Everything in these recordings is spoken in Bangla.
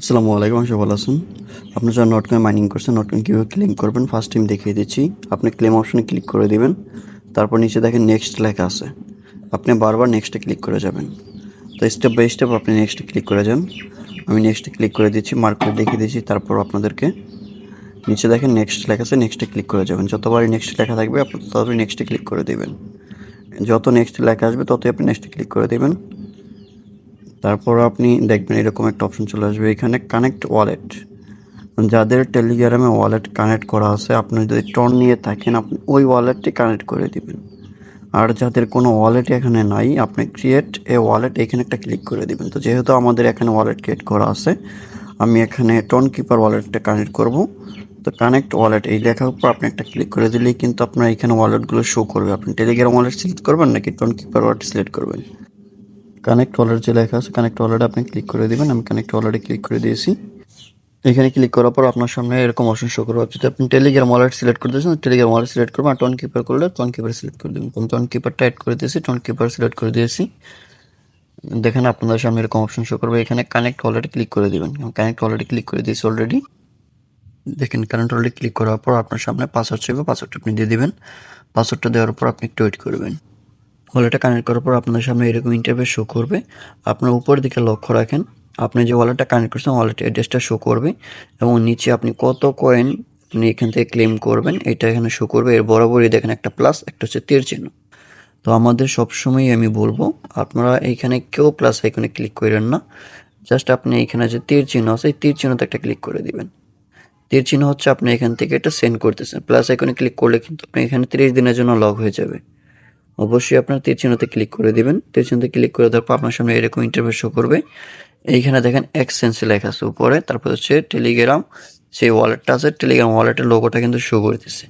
আসসালামু আলাইকুম আমি ভালো আছেন। আপনি যারা নট কয়েন মাইনিং করছেন নট কয়েন কীভাবে ক্লেম করবেন ফার্স্ট টাইম দেখিয়ে দিচ্ছি। আপনি ক্লেম অপশনে ক্লিক করে দিবেন। তারপর নিচে দেখেন নেক্সট লেখা আছে। আপনি বারবার নেক্সটে ক্লিক করে যাবেন। তো স্টেপ বাই স্টেপ আপনি নেক্সটে ক্লিক করে যান। আমি নেক্সটে ক্লিক করে দিচ্ছি মার্ক করে দেখিয়ে দিচ্ছি, তারপর আপনাদেরকে নিচে দেখেন নেক্সট লেখা আছে নেক্সটে ক্লিক করে যাবেন। যতবারই নেক্সট লেখা থাকবে, আপনি ততবারই নেক্সটে ক্লিক করে দেবেন। যত নেক্সট লেখা আসবে, ততই আপনি নেক্সটে ক্লিক করে দেবেন। তারপর আপনি দেখবেন এরকম একটা অপশন চলে আসবে, এখানে কানেক্ট ওয়ালেট যাদের টেলিগ্রামে ওয়ালেট কানেক্ট করা আছে, আপনি যদি টন নিয়ে থাকেন, আপনি ওই ওয়ালেটটি কানেক্ট করে দিবেন। আর যাদের কোনো ওয়ালেট এখানে নাই, আপনি ক্রিয়েট এ ওয়ালেট এখানে একটা ক্লিক করে দিবেন। তো যেহেতু আমাদের এখানে ওয়ালেট ক্রিয়েট করা আছে, আমি এখানে টন কিপার ওয়ালেটটা কানেক্ট করব। তো কানেক্ট ওয়ালেট এই লেখার উপর আপনি একটা ক্লিক করে দিলেই কিন্তু আপনার এখানে ওয়ালেটগুলো শো করবে। আপনি টেলিগ্রাম ওয়ালেট সিলেক্ট করবেন নাকি টন কিপার ওয়ালেট সিলেক্ট করবেন? কানেক্ট ওয়ালেট যে লেখা আছে কানেক্ট ওয়ালেট আপনি ক্লিক করে দেবেন। আমি কানেক্ট ওয়ালেটে ক্লিক করে দিয়েছি। এখানে ক্লিক করার পর আপনার সামনে এরকম অপশন শো করবে। যদি আপনি টেলিগ্রাম ওয়ালেট সিলেক্ট করে দিয়েছেন টেলিগ্রাম ওয়ালেট সিলেক্ট করবেন। টন কিপার করলে টন কিপার সিলেক্ট করে দেবেন। আমি টন কিপারটা অ্যাড করে দিয়েছি টন কিপার সিলেক্ট করে দিয়েছি। দেখেন আপনাদের সামনে এরকম অপশন শো করবে। এখানে কানেক্ট ওয়ালেটে ক্লিক করে দিবেন। কানেক্ট ওয়ালেটে ক্লিক করে দিয়েছি অলরেডি দেখেন কারেন্ট ওয়ালেটে ক্লিক করার পর আপনার সামনে পাসওয়ার্ড চাইবে। পাসওয়ার্ডটা আপনি দিয়ে দিবেন। পাসওয়ার্ডটা দেওয়ার পর আপনি একটু ওয়েট করবেন। ওয়ালেটটা কানেক্ট করার পর আপনার সামনে এরকম ইন্টারফেস শো করবে। আপনার উপরের দিকে লক্ষ্য রাখেন, আপনি যে ওয়ালেটটা কানেক্ট করছেন ওয়ালেট অ্যাড্রেসটা শো করবে এবং নিচে আপনি কত কয়েন আপনি এখান থেকে ক্লেম করবেন, এটা এখানে শো করবে। এর বরাবরই দেখেন একটা প্লাস একটা হচ্ছে তীর চিহ্ন। তো আমাদের সবসময় আমি বলব, আপনারা এইখানে কেউ প্লাস আইকনে ক্লিক করেন না। জাস্ট আপনি এখানে যে তীর চিহ্ন আছে, এই তীর চিহ্নতে একটা ক্লিক করে দিবেন। তীর চিহ্ন হচ্ছে আপনি এখান থেকে এটা সেন্ড করতেছেন। প্লাস আইকনে ক্লিক করলে কিন্তু আপনি এখানে তিরিশ দিনের জন্য লগ হয়ে যাবে। অবশ্যই আপনার তীর চিহ্নতে ক্লিক করে দিবেন। তীর চিহ্নতে ক্লিক করে দেওয়ার পর আপনার সামনে এরকম ইন্টারভিউ শো করবে। এইখানে দেখেন এক্সচেঞ্জ লেখা আছে উপরে, তারপর হচ্ছে টেলিগ্রাম সেই ওয়ালেটটা আছে। টেলিগ্রাম ওয়ালেটের লোগোটা কিন্তু শো করতেছে।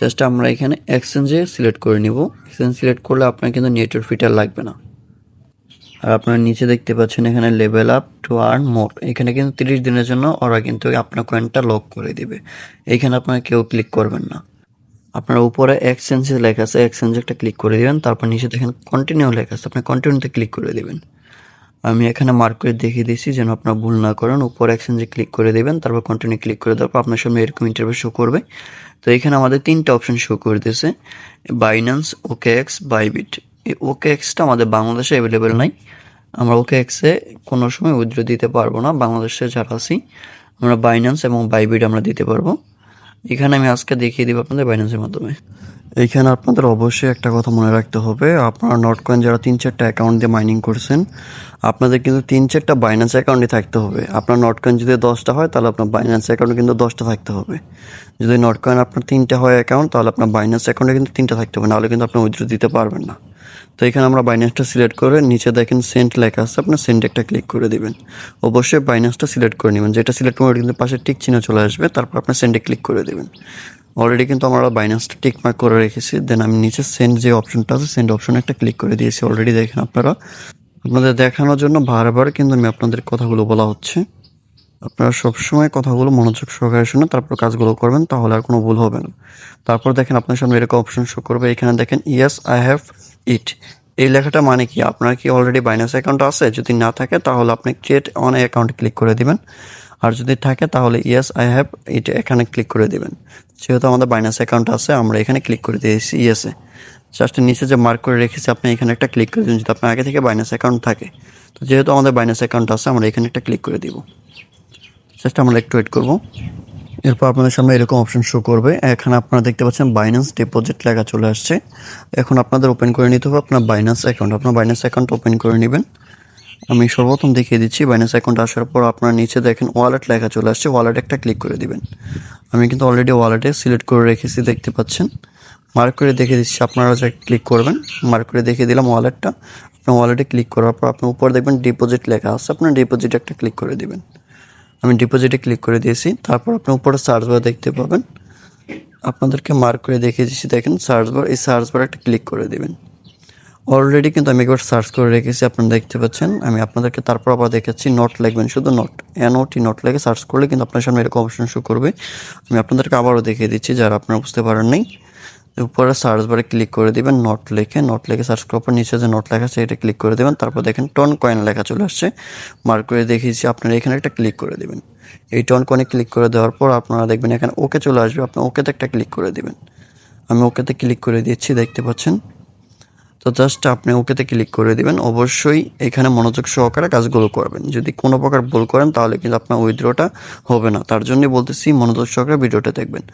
জাস্ট আমরা এখানে এক্সচেঞ্জে সিলেক্ট করে নিব। এক্সচেঞ্জ সিলেক্ট করলে আপনার কিন্তু নেটওয়ার্ক ফিটার লাগবে না। আর আপনারা নিচে দেখতে পাচ্ছেন এখানে level up to earn more এখানে কিন্তু তিরিশ দিনের জন্য ওরা কিন্তু আপনার কয়েনটা লক করে দিবে। এখানে আপনারা কেউ ক্লিক করবেন না। আপনার উপরে এক্সচেঞ্জে লেখা আছে এক্সচেঞ্জে একটা ক্লিক করে দিবেন, তারপর নিচে দেখেন কন্টিনিউ লেখা আছে, আপনি কন্টিনিউতে ক্লিক করে দিবেন। আমি এখানে মার্ক করে দেখিয়ে দিচ্ছি যেন আপনার ভুল না করেন, উপর এক্সচেঞ্জে ক্লিক করে দিবেন, তারপর কন্টিনিউ ক্লিক করে দেওয়ার পর আপনার সামনে এরকম ইন্টারভিউ শো করবে। তো এখানে আমাদের তিনটা অপশন শো করে দিয়েছে বাইন্যান্স ওকে এক্স বাইবিট এই ওকে এক্সটা আমাদের বাংলাদেশে অ্যাভেলেবেল নাই। আমরা ওকে এক্সে কোনো সময় উইথড্র দিতে পারব না, বাংলাদেশে যারা আছি, আমরা বাইন্যান্স এবং বাইবিট আমরা দিতে পারব। এখানে আমি আজকে দেখিয়ে দিব আপনাদের বাইন্যান্সের মাধ্যমে। এইখানে আপনাদের অবশ্যই একটা কথা মনে রাখতে হবে, আপনারা নট কয়েন যারা তিন চারটা অ্যাকাউন্ট দিয়ে মাইনিং করছেন, আপনাদের কিন্তু তিন চারটা বাইন্যান্স অ্যাকাউন্টে থাকতে হবে। আপনার নট কয়েন যদি দশটা হয়, তাহলে আপনার বাইন্যান্স অ্যাকাউন্টে কিন্তু দশটা থাকতে হবে। যদি নট কয়েন আপনার তিনটা হয় অ্যাকাউন্ট তাহলে আপনার বাইন্যান্স অ্যাকাউন্টে কিন্তু তিনটা থাকতে হবে, নাহলে কিন্তু আপনি উইথড্র দিতে পারবেন না। তো এখানে আমরা বাইন্যান্সটা সিলেক্ট করে নিচে দেখেন সেন্ট লেখা আছে, আপনার সেন্ট একটা ক্লিক করে দিবেন। অবশ্যই বাইন্যান্সটা সিলেক্ট করে নেবেন। যেটা সিলেক্ট করে কিন্তু পাশে টিক চিহ্ন চলে আসবে, তারপর আপনার সেন্টে ক্লিক করে দেবেন। অলরেডি কিন্তু আমরা বাইন্যান্সটা টিক মার্ক করে রেখেছি দেন আমি নিচে সেন্ড যে অপশনটা আছে সেন্ড অপশনে একটা ক্লিক করে দিয়েছি অলরেডি দেখেন আপনারা। আপনাদের দেখানোর জন্য বারবার কিন্তু আমি আপনাদের কথাগুলো বলা হচ্ছে। আপনারা সবসময় কথাগুলো মনোযোগ সহকারে শুনে তারপর কাজগুলো করবেন, তাহলে আর কোনো ভুল হবে না। তারপর দেখেন আপনার সামনে এরকম অপশন শো করবে, এখানে দেখেন ইয়েস আই হ্যাভ ইট এই লেখাটা মানে কি? আপনার কি অলরেডি বাইন্যান্স অ্যাকাউন্ট আছে? যদি না থাকে, তাহলে আপনি ক্রিয়েট অন অ্যাকাউন্ট ক্লিক করে দিবেন। আর যদি থাকে, তাহলে ইয়েস আই হ্যাভ ইট এখানে ক্লিক করে দিবেন। যেহেতু আমাদের বাইন্যান্স অ্যাকাউন্ট আছে, আমরা এখানে ক্লিক করে দিয়েছি ইয়েসে জাস্ট নিচে যে মার্ক করে রেখেছি, আপনি এখানে একটা ক্লিক করে দিন যদি আপনার আগে থেকে বাইন্যান্স অ্যাকাউন্ট থাকে। তো যেহেতু আমাদের বাইন্যান্স অ্যাকাউন্ট আছে, আমরা এখানে একটা ক্লিক করে দিব। জাস্ট আমরা একটু ওয়েট করব। এরপর আপনাদের সামনে এরকম অপশন শো করবে। এখানে আপনারা দেখতে পাচ্ছেন বাইন্যান্স ডিপোজিট লেখা চলে আসছে। এখন আপনাদের ওপেন করে নিতে হবে আপনার বাইন্যান্স অ্যাকাউন্ট আপনার বাইন্যান্স অ্যাকাউন্ট ওপেন করে নেবেন। আমি সর্বপ্রথম দেখিয়ে দিচ্ছি বাইন্যান্স অ্যাকাউন্ট আসার পর আপনার নিচে দেখেন ওয়ালেট লেখা চলে আসছে। ওয়ালেট একটা ক্লিক করে দিবেন। আমি কিন্তু অলরেডি ওয়ালেটে সিলেক্ট করে রেখেছি, দেখতে পাচ্ছেন। মার্ক করে দেখে দিচ্ছি, আপনারা যে ক্লিক করবেন মার্ক করে দেখিয়ে দিলাম ওয়ালেটটা আপনার ওয়ালেটে ক্লিক করার পর আপনার উপর দেখবেন ডিপোজিট লেখা আছে। আপনার ডিপোজিট একটা ক্লিক করে দিবেন। আমি ডিপোজিটে ক্লিক করে দিয়েছি। তারপর আপনি উপরে সার্চ বার দেখতে পাবেন। আপনাদেরকে মার্ক করে দেখিয়ে দিচ্ছি। দেখেন সার্চ বার এই সার্চ বার একটা ক্লিক করে দেবেন। অলরেডি কিন্তু আমি একবার সার্চ করে রেখেছি, আপনারা দেখতে পাচ্ছেন। আমি আপনাদেরকে তারপর আবার দেখাচ্ছি নোট লিখবেন শুধু not N O T not লেগে। সার্চ করলে কিন্তু আপনার সামনে এরকম অপশন শো করবে। আমি আপনাদেরকে আবারও দেখিয়ে দিচ্ছি, যারা আপনারা বুঝতে পারেন নাই। উপরে সার্চ বারে ক্লিক করে দিবেন নট লিখে নট লিখে সার্চ করার পর নিচে যে নট লেখা আছে, এটা ক্লিক করে দেবেন, তারপর দেখেন টন কয়েন লেখা চলে আসছে। মার্ক করে দেখিয়েছি, আপনারা এখানে একটা ক্লিক করে দিবেন। এই টন কয়েনে ক্লিক করে দেওয়ার পর আপনারা দেখবেন এখানে ওকে চলে আসবে, আপনি ওকেতে একটা ক্লিক করে দিবেন। আমি ওকেতে ক্লিক করে দিচ্ছি দেখতে পাচ্ছেন? তো জাস্ট আপনি ওকেতে ক্লিক করে দিবেন, অবশ্যই এখানে মনোযোগ সহকারে কাজগুলো করবেন। যদি কোনো প্রকার ভুল করেন, তাহলে কিন্তু আপনার উইথড্রটা হবে না। তার জন্যই বলতেছি, মনোযোগ সহকারে ভিডিওটা দেখবেন।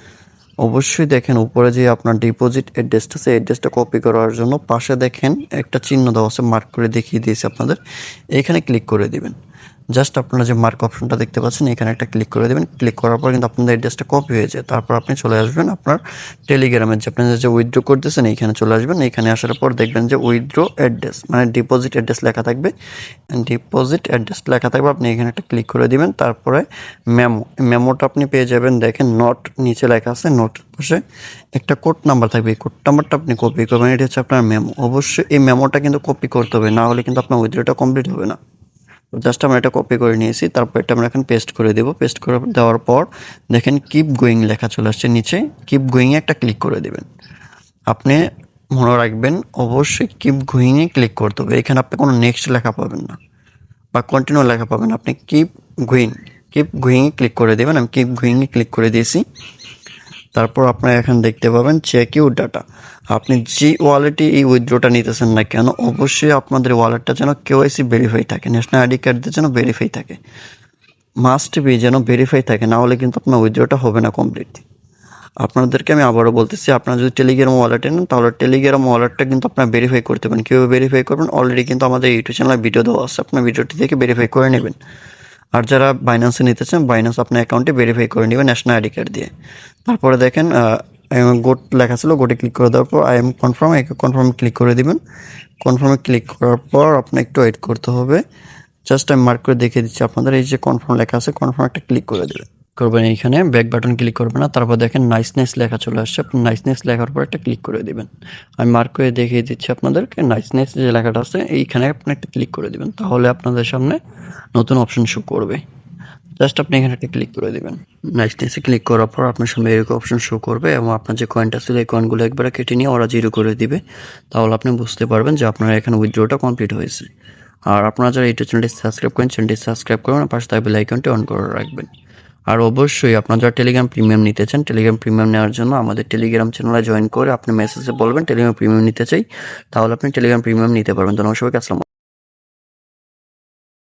অবশ্যই দেখেন, উপরে যে আপনার ডিপোজিট অ্যাড্রেসটা সেই অ্যাড্রেসটা কপি করার জন্য পাশে দেখেন একটা চিহ্ন দেওয়া আছে মার্ক করে দেখিয়ে দিয়েছি আপনাদের। এখানে ক্লিক করে দিবেন। জাস্ট আপনারা যে মার্ক অপশনটা দেখতে পাচ্ছেন, এখানে একটা ক্লিক করে দেবেন। ক্লিক করার পর কিন্তু আপনাদের অ্যাড্রেসটা কপি হয়ে যায়। তারপর আপনি চলে আসবেন আপনার টেলিগ্রামের যে আপনাদের যে উইথড্র করতেছেন, এইখানে চলে আসবেন। এইখানে আসার পর দেখবেন যে উইথড্র অ্যাড্রেস মানে ডিপোজিট অ্যাড্রেস লেখা থাকবে। ডিপোজিট অ্যাড্রেস লেখা থাকবে, আপনি এখানে একটা ক্লিক করে দিবেন। তারপরে মেমো মেমোটা আপনি পেয়ে যাবেন, দেখেন নোট নিচে লেখা আছে নোট পাশে একটা কোড নাম্বার থাকবে। এই কোড নাম্বারটা আপনি কপি করবেন, এটা হচ্ছে আপনার মেমো অবশ্যই এই মেমোটা কিন্তু কপি করতে হবে, না হলে কিন্তু আপনার উইথড্রটা কমপ্লিট হবে না। জাস্ট আমরা এটা কপি করে নিয়েছি, তারপর এটা আমরা এখন পেস্ট করে দেবো। পেস্ট করে দেওয়ার পর দেখেন কিপ গোয়িং লেখা চলে আসছে নিচে। কিপ গোয়িংয়ে একটা ক্লিক করে দেবেন। আপনি মনে রাখবেন, অবশ্যই কিপ গোয়িংয়ে ক্লিক করতে হবে। এখানে আপনি কোনো নেক্সট লেখা পাবেন না বা কন্টিনিউ লেখা পাবেন আপনি কিপ গোয়িং কিপ গোয়িংয়ে ক্লিক করে দেবেন। আমি কিপ গোয়িংয়ে ক্লিক করে দিয়েছি। তারপর আপনারা এখানে দেখতে পাবেন চেক ইউর ডাটা আপনি যে ওয়ালেটে এই উইথড্রটা নিতেছেন না কেন, অবশ্যই আপনাদের ওয়ালেটটা যেন কেওয়াইসি ভেরিফাই থাকে ন্যাশনাল আইডি কার্ডদের যেন ভেরিফাই থাকে। মাস্ট বি যেন ভেরিফাই থাকে, না হলে কিন্তু আপনার উইথড্রোটা হবে না কমপ্লিট আপনাদেরকে আমি আবারও বলতেছি, আপনারা যদি টেলিগ্রাম ওয়ালেটে নেন, তাহলে টেলিগ্রাম ওয়ালেটটা কিন্তু আপনারা ভেরিফাই করতে পারেন। কীভাবে ভেরিফাই করবেন? অলরেডি কিন্তু আমাদের ইউটিউব চ্যানেলে ভিডিও দেওয়া আছে। আপনার ভিডিওটি থেকে ভেরিফাই করে নেবেন। আর যারা বাইন্যান্সে নিতে চান বাইন্যান্স আপনার অ্যাকাউন্টে ভেরিফাই করে নেবেন ন্যাশনাল আইডি কার্ড দিয়ে। তারপরে দেখেন গোট লেখা ছিল গোটে ক্লিক করে দেওয়ার পর আই এম কনফার্ম কনফার্মে ক্লিক করে দিবেন। কনফার্মে ক্লিক করার পর আপনার একটু ওয়েট করতে হবে। জাস্ট আমি মার্ক করে দেখিয়ে দিচ্ছি আপনাদের, এই যে কনফার্ম লেখা আছে কনফার্ম একটা ক্লিক করে দেবেন। করবেন এইখানে ব্যাক বাটন ক্লিক করবেন না, তারপর দেখেন নাইসনেস লেখা চলে আসছে, আপনি নাইসনেস লেখার পর একটা ক্লিক করে দিবেন। আমি মার্ক করে দেখিয়ে দিচ্ছি আপনাদেরকে নাইসনেস যে লেখাটা আছে, এইখানে আপনি একটা ক্লিক করে দিবেন, তাহলে আপনাদের সামনে নতুন অপশন শো করবে। জাস্ট আপনি এখানে একটা ক্লিক করে দিবেন। নাইসনেসে ক্লিক করার পর আপনার সামনে এরকম অপশন শো করবে এবং আপনার যে কয়েনটা ছিল, এই কয়েনগুলো একবারে কেটে নিয়ে ওরা জিরো করে দিবে। তাহলে আপনি বুঝতে পারবেন যে আপনার এখানে উইথড্রোটা কমপ্লিট হয়েছে। আর আপনারা যারা ইউটিউব চ্যানেলটি সাবস্ক্রাইব করেন চ্যানেলটি সাবস্ক্রাইব করবেন পাশে বেল আইকনটি অন করে রাখবেন। আর অবশ্যই আপনার যারা টেলিগ্রাম প্রিমিয়াম নিতে চান টেলিগ্রাম প্রিমিয়াম নেওয়ার জন্য আমাদের টেলিগ্রাম চ্যানেলে জয়েন করে আপনি মেসেজে বলবেন টেলিগ্রাম প্রিমিয়াম নিতে চাই, তাহলে আপনি টেলিগ্রাম প্রিমিয়াম নিতে পারবেন। তো নমস্কার আসসালাম